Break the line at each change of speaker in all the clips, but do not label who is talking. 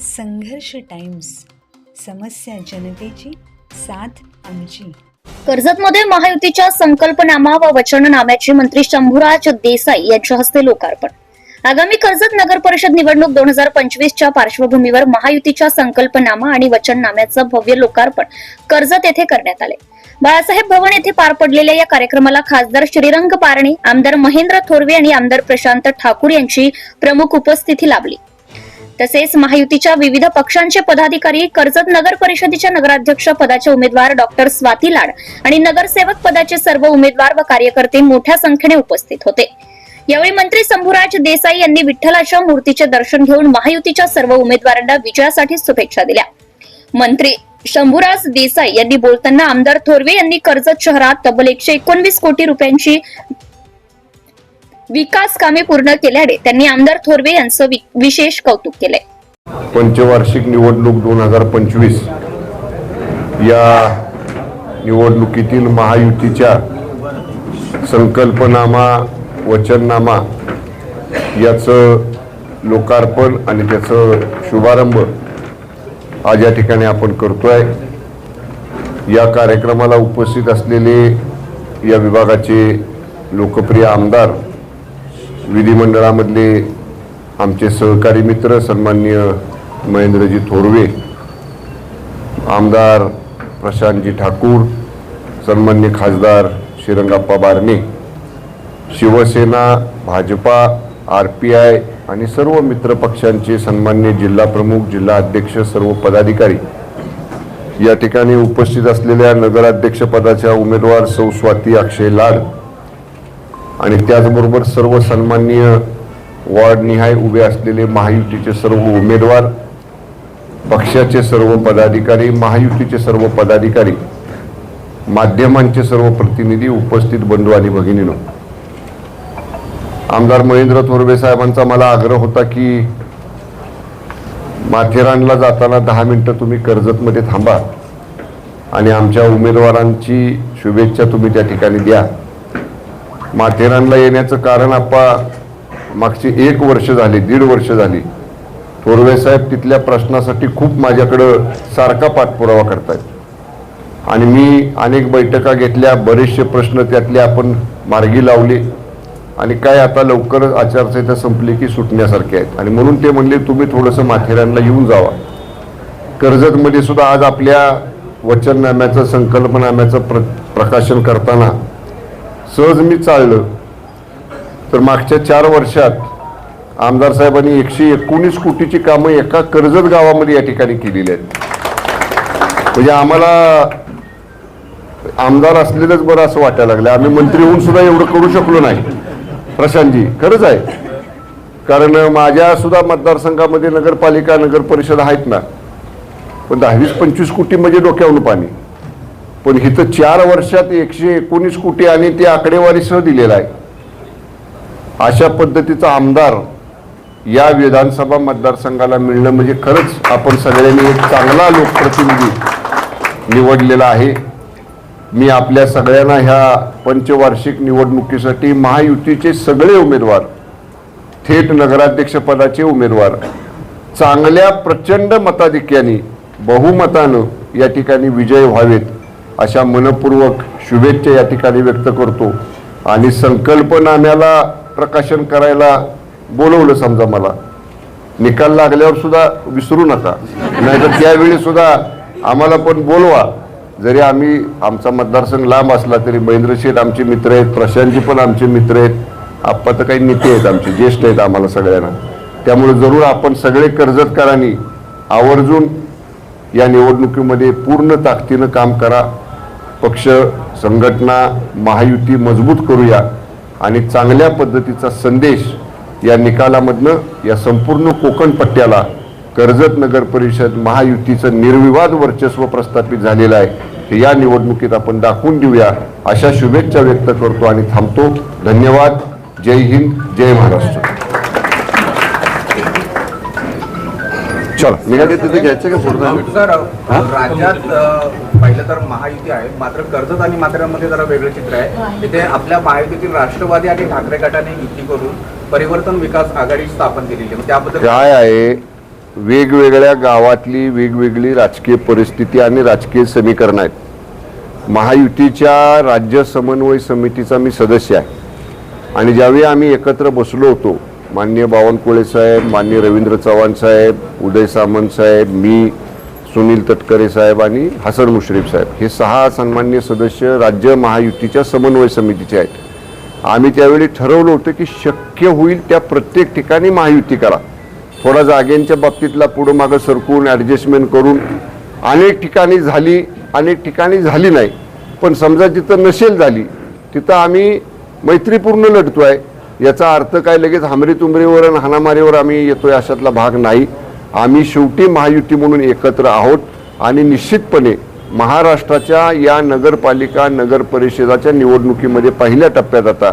संघर्ष टाइम्स समस्या जनतेची साथ आमची.
कर्जतमध्ये महायुतीच्या संकल्पनामा व वचननाम्याचे मंत्री शंभूराज देसाई यांच्या हस्ते लोकार्पण. आगामी कर्जत नगर परिषद निवडणूक दोन हजार पंचवीसच्या पार्श्वभूमीवर महायुतीच्या संकल्पनामा आणि वचननाम्याचं भव्य लोकार्पण कर्जत येथे करण्यात आले. बाळासाहेब भवन येथे पार पडलेल्या या कार्यक्रमाला खासदार श्रीरंग पारणे आमदार महेंद्र थोरवे आणि आमदार प्रशांत ठाकूर यांची प्रमुख उपस्थिती लाभली. तसेच महायुतीच्या विविध पक्षांचे पदाधिकारी कर्जत नगर परिषदेच्या नगराध्यक्ष पदाचे उमेदवार डॉक्टर स्वाती लाड आणि नगरसेवक पदाचे सर्व उमेदवार व कार्यकर्ते मोठ्या संख्येने उपस्थित होते. यावेळी मंत्री शंभूराज देसाई यांनी विठ्ठलाच्या मूर्तीचे दर्शन घेऊन महायुतीच्या सर्व उमेदवारांना विजयासाठी शुभेच्छा दिल्या. मंत्री शंभूराज देसाई यांनी बोलताना आमदार थोरवे यांनी कर्जत शहरात तब्बल एकशे एकोणवीस कोटी रुपयांची विकास कामे पूर्ण केल्याने त्यांनी आमदार थोरवे यांचं वि- विशेष कौतुक केलंय.
पंचवार्षिक निवडणूक दोन हजार पंचवीस या निवडणुकीतील महायुतीच्या संकल्पनामा वचननामा याचं लोकार्पण आणि त्याचं शुभारंभ आज या ठिकाणी आपण करतोय. या कार्यक्रमाला उपस्थित असलेले या विभागाचे लोकप्रिय आमदार विधिमंडळामधले आमचे सहकारी मित्र सन्मान्य महेंद्रजी थोरवे आमदार प्रशांतजी ठाकूर सन्मान्य खासदार Shrirangappa Barne Shiv Sena Bhajpa R P I आणि सर्व मित्रपक्षांचे सन्मान्य जिल्हा प्रमुख जिल्हा अध्यक्ष सर्व पदाधिकारी. या ठिकाणी उपस्थित असलेल्या नगराध्यक्षपदाच्या उमेदवार सौ स्वाती अक्षय लाड आणि त्याचबरोबर सर्व सन्माननीय वॉर्डनिहाय उभे असलेले महायुतीचे सर्व उमेदवार पक्षाचे सर्व पदाधिकारी महायुतीचे सर्व पदाधिकारी माध्यमांचे सर्व प्रतिनिधी उपस्थित बंधू आणि भगिनीनो. आमदार महेंद्र थोरवे साहेबांचा मला आग्रह होता की माथेरानला जाताना दहा मिनटं तुम्ही कर्जतमध्ये थांबा आणि आमच्या उमेदवारांची शुभेच्छा तुम्ही त्या ठिकाणी द्या. माथेरानला येण्याचं कारण आप्पा मागची एक वर्ष झाली दीड वर्ष झाली. थोरवेसाहेब तिथल्या प्रश्नासाठी खूप माझ्याकडं सारखा पाठपुरावा करतायत. आणि मी अनेक बैठका घेतल्या बरेचसे प्रश्न त्यातले आपण मार्गी लावले. आणि काय आता लवकरच आचारसंहिता संपली की सुटण्यासारखे आहेत. आणि म्हणून ते म्हणले तुम्ही थोडंसं माथेरानला येऊन जावा. कर्जतमध्ये सुद्धा आज आपल्या वचननाम्याचं संकल्पनाम्याचं प्र प्रकाशन करताना सहज मी चाललं. तर मागच्या चार वर्षात आमदार साहेबांनी एकशे एकोणीस कोटीची कामं एका कर्जत गावामध्ये या ठिकाणी केलेली आहेत. म्हणजे आम्हाला आमदार असलेलंच बरं असं वाटायला लागलं. आम्ही मंत्री होऊन सुद्धा एवढं करू शकलो नाही. प्रशांतजी खरंच आहे. कारण माझ्या सुद्धा मतदारसंघामध्ये नगरपालिका नगर परिषद आहेत ना. पण दहावीस पंचवीस कोटी म्हणजे डोक्यावरून पाणी. पण इथं चार वर्षात एकशे एकोणीस कोटी आणि ते आकडेवारीसह दिलेला आहे. अशा पद्धतीचा आमदार या विधानसभा मतदारसंघाला मिळणं म्हणजे खरंच आपण सगळ्यांनी एक चांगला लोकप्रतिनिधी निवडलेला आहे. मी आपल्या सगळ्यांना ह्या पंचवार्षिक निवडणुकीसाठी महायुतीचे सगळे उमेदवार थेट नगराध्यक्षपदाचे उमेदवार चांगल्या प्रचंड मताधिक्याने बहुमतानं या ठिकाणी विजय व्हावेत. अशा मनपूर्वक शुभेच्छा या ठिकाणी व्यक्त करतो. आणि संकल्पनाम्याला प्रकाशन करायला बोलवलं समजा मला. निकाल लागल्यावर सुद्धा विसरू नका. नाहीतर त्यावेळी सुद्धा आम्हाला पण बोलवा. जरी आम्ही आमचा मतदारसंघ लांब असला तरी महेंद्र शेठ आमचे मित्र आहेत प्रशांतजी पण आमचे मित्र आहेत. आप्पा तर काही नेते आहेत आमचे ज्येष्ठ आहेत आम्हाला सगळ्यांना. त्यामुळे जरूर आपण सगळे कर्जतकारांनी आवर्जून या निवडणुकीमध्ये पूर्ण ताकदीनं काम करा. पक्ष संघटना महायुती मजबूत करूया आणि चांगल्या पद्धतीचा संदेश या निकालामधनं या संपूर्ण कोकण पट्ट्याला कर्जत नगर परिषद महायुतीचं निर्विवाद वर्चस्व प्रस्थापित झालेलं आहे. हे या निवडणुकीत आपण दाखवून देऊया. अशा शुभेच्छा व्यक्त करतो आणि थांबतो. धन्यवाद. जय हिंद. जय महाराष्ट्र. चला निघाले तिथे घ्यायचं का सोडणार
सर राज्यात पाहिलं तर महायुती आहे मात्र कर्जत आणि माथेरानमध्ये जरा वेगळं चित्र आहे. तिथे आपल्या महायुतीतील राष्ट्रवादी आणि ठाकरे गटाने युती करून परिवर्तन विकास आघाडी स्थापन केलेली आहे. त्याबद्दल
काय आहे? वेगवेगळ्या गावातली वेगवेगळी राजकीय परिस्थिती आणि राजकीय समीकरण आहेत. महायुतीच्या राज्य समन्वय समितीचा मी सदस्य आहे. आणि ज्यावेळी आम्ही एकत्र बसलो होतो माननीय बावनकुळे साहेब माननीय रवींद्र चव्हाण साहेब उदय सामंत साहेब मी सुनील तटकरे साहेब आणि हसन मुश्रीफ साहेब. हे सहा सन्मान्य सदस्य राज्य महायुतीच्या समन्वय समितीचे आहेत. आम्ही त्यावेळी ठरवलं होतं की शक्य होईल त्या प्रत्येक ठिकाणी महायुती करा. थोडा जागेंच्या बाबतीतला पुढं मागं सरकून ॲडजस्टमेंट करून अनेक ठिकाणी झाली अनेक ठिकाणी झाली नाही. पण समजा जिथं नसेल झाली तिथं आम्ही मैत्रीपूर्ण लढतो आहे याचा अर्थ काय? लगेच हमरी तुमरीवर आणि हाणामारीवर आम्ही येतोय अशातला भाग नाही. आम्ही शेवटी महायुती म्हणून एकत्र आहोत आणि निश्चितपणे महाराष्ट्राच्या या नगरपालिका नगर परिषदाच्या निवडणुकीमध्ये पहिल्या टप्प्यात आता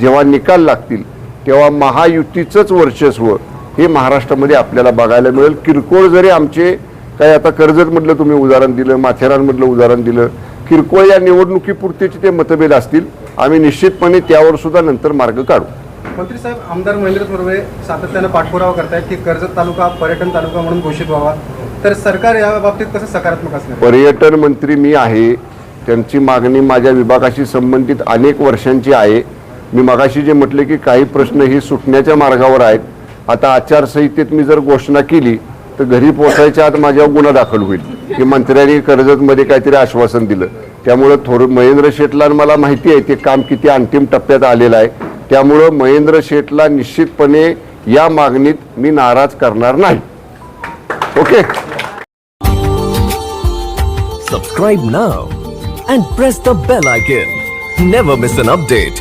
जेव्हा निकाल लागतील तेव्हा महायुतीचंच वर्चस्व हे महाराष्ट्रामध्ये आपल्याला बघायला मिळेल. किरकोळ जरी आमचे काही आता कर्जतमधलं तुम्ही उदाहरण दिलं माथेरानमधलं उदाहरण दिलं किरकोळ या निवडणुकीपुरतीचे ते मतभेद असतील. आम्ही निश्चितपणे त्यावर सुद्धा नंतर मार्ग काढू.
मंत्री साहेब आमदार महेंद्र थोरवे सातत्यानं पाठपुरावा करतायत की कर्जत तालुका पर्यटन तालुका म्हणून घोषित व्हावा. तर सरकार या बाबतीत कसं सकारात्मक असणार
पर्यटन मंत्री मी आहे. त्यांची मागणी माझ्या विभागाशी संबंधित अनेक वर्षांची आहे. मी मगाशी जे म्हटले की काही प्रश्न ही सुटण्याच्या मार्गावर आहेत. आता आचारसंहितेत मी जर घोषणा केली तर घरी पोचायच्या आत माझ्यावर गुन्हा दाखल होईल. की मंत्र्यांनी कर्जतमध्ये काहीतरी आश्वासन दिलं. त्यामुळं थोडं महेंद्र शेटला मला माहिती आहे ते काम किती अंतिम टप्प्यात आलेलं आहे. त्यामुळं महेंद्र शेठला निश्चितपणे या मागणीत मी नाराज करणार नाही. Okay?
Subscribe now and press the bell icon never miss an update